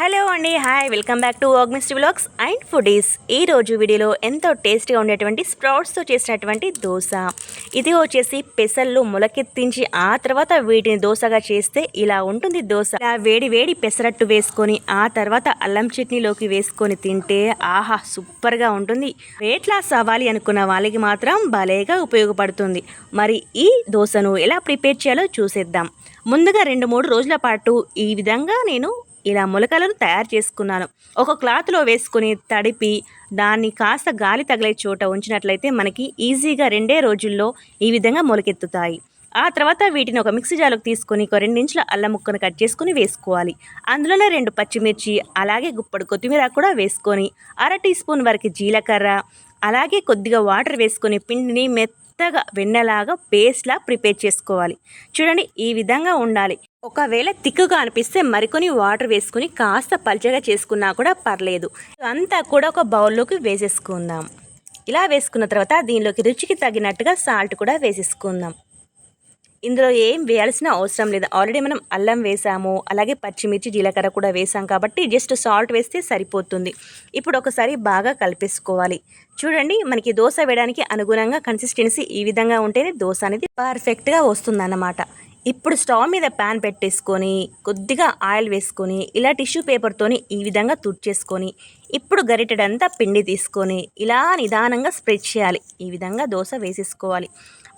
Hello అండి hi welcome back to ఆగ్మిస్ట్ blogs and foodies. ఈ రోజు వీడియోలో ఎంతో టేస్టీగా ఉండేటువంటి స్ప్రౌట్స్తో చేసినటువంటి దోశ. ఇది వచ్చేసి పెసళ్ళు మొలకెత్తించి ఆ తర్వాత వీటిని దోశగా చేస్తే ఇలా ఉంటుంది దోశ. ఇలా వేడి వేడి పెసరట్టు వేసుకొని ఆ తర్వాత అల్లం చట్నీలోకి వేసుకొని తింటే ఆహా సూపర్గా ఉంటుంది. వెయిట్ లాస్ అవ్వాలి అనుకున్న వాళ్ళకి మాత్రం భలేగా ఉపయోగపడుతుంది. మరి ఈ దోశను ఎలా ప్రిపేర్ చేయాలో చూసేద్దాం. ముందుగా రెండు మూడు రోజుల పాటు ఈ విధంగా నేను ఇలా మొలకలను తయారు చేసుకున్నాను. ఒక క్లాత్లో వేసుకుని తడిపి దాన్ని కాస్త గాలి తగిలే చోట ఉంచినట్లయితే మనకి ఈజీగా రెండే రోజుల్లో ఈ విధంగా మొలకెత్తుతాయి. ఆ తర్వాత వీటిని ఒక మిక్సీ జాలకు తీసుకొని ఒక రెండించుల అల్లం ముక్కను కట్ చేసుకొని వేసుకోవాలి. అందులోనే రెండు పచ్చిమిర్చి అలాగే గుప్పడు కొత్తిమీర కూడా వేసుకొని అర టీ స్పూన్ వరకు జీలకర్ర అలాగే కొద్దిగా వాటర్ వేసుకొని పిండిని మెత్తగా వెన్నలాగా పేస్ట్లా ప్రిపేర్ చేసుకోవాలి. చూడండి ఈ విధంగా ఉండాలి. ఒకవేళ తిక్కుగా అనిపిస్తే మరికొని వాటర్ వేసుకుని కాస్త పల్చగా చేసుకున్నా కూడా పర్లేదు. అంతా కూడా ఒక బౌల్లోకి వేసేసుకుందాం. ఇలా వేసుకున్న తర్వాత దీనిలోకి రుచికి తగినట్టుగా సాల్ట్ కూడా వేసేసుకుందాం. ఇందులో ఏం వేయాల్సిన అవసరం లేదు. ఆల్రెడీ మనం అల్లం వేసాము అలాగే పచ్చిమిర్చి జీలకర్ర కూడా వేసాం కాబట్టి జస్ట్ సాల్ట్ వేస్తే సరిపోతుంది. ఇప్పుడు ఒకసారి బాగా కలిపేసుకోవాలి. చూడండి మనకి దోశ వేయడానికి అనుగుణంగా కన్సిస్టెన్సీ ఈ విధంగా ఉంటేనే దోశ అనేది పర్ఫెక్ట్గా వస్తుందన్నమాట. ఇప్పుడు స్టవ్ మీద ప్యాన్ పెట్టేసుకొని కొద్దిగా ఆయిల్ వేసుకొని ఇలా టిష్యూ పేపర్తోని ఈ విధంగా తుడిచేసుకొని ఇప్పుడు గరిటెడంతా పిండి తీసుకొని ఇలా నిదానంగా స్ప్రెడ్ చేయాలి. ఈ విధంగా దోశ వేసేసుకోవాలి.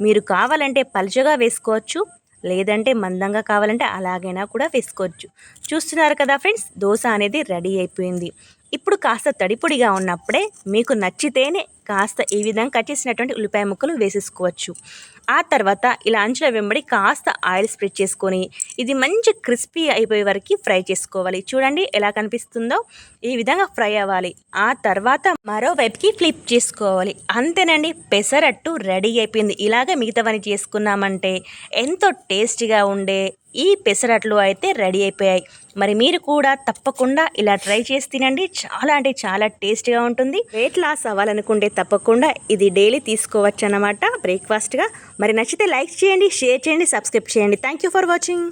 మీరు కావాలంటే పలుచగా వేసుకోవచ్చు లేదంటే మందంగా కావాలంటే అలాగైనా కూడా వేసుకోవచ్చు. చూస్తున్నారు కదా ఫ్రెండ్స్ దోశ అనేది రెడీ అయిపోయింది. ఇప్పుడు కాస్త తడిపొడిగా ఉన్నప్పుడే మీకు నచ్చితేనే కాస్త ఈ విధంగా కట్ చేసినటువంటి ఉల్లిపాయ ముక్కలు వేసేసుకోవచ్చు. ఆ తర్వాత ఇలా అంచుల వెంబడి కాస్త ఆయిల్ స్ప్రెడ్ చేసుకొని ఇది మంచి క్రిస్పీ అయిపోయే వరకు ఫ్రై చేసుకోవాలి. చూడండి ఎలా కనిపిస్తుందో. ఈ విధంగా ఫ్రై అవ్వాలి. ఆ తర్వాత మరోవైపుకి ఫ్లిప్ చేసుకోవాలి. అంతేనండి పెసరట్టు రెడీ అయిపోయింది. ఇలాగ మిగతావని చేసుకున్నామంటే ఎంతో టేస్టీగా ఉండే ఈ పెసరట్లు అయితే రెడీ అయిపోయాయి. మరి మీరు కూడా తప్పకుండా ఇలా ట్రై చేసి తినండి. చాలా అంటే చాలా టేస్ట్గా ఉంటుంది. వెయిట్ లాస్ అవ్వాలనుకుంటే తప్పకుండా ఇది డైలీ తీసుకోవచ్చు అన్నమాట బ్రేక్ఫాస్ట్గా మరి నచ్చితే లైక్ చేయండి షేర్ చేయండి సబ్స్క్రైబ్ చేయండి. Thank you for watching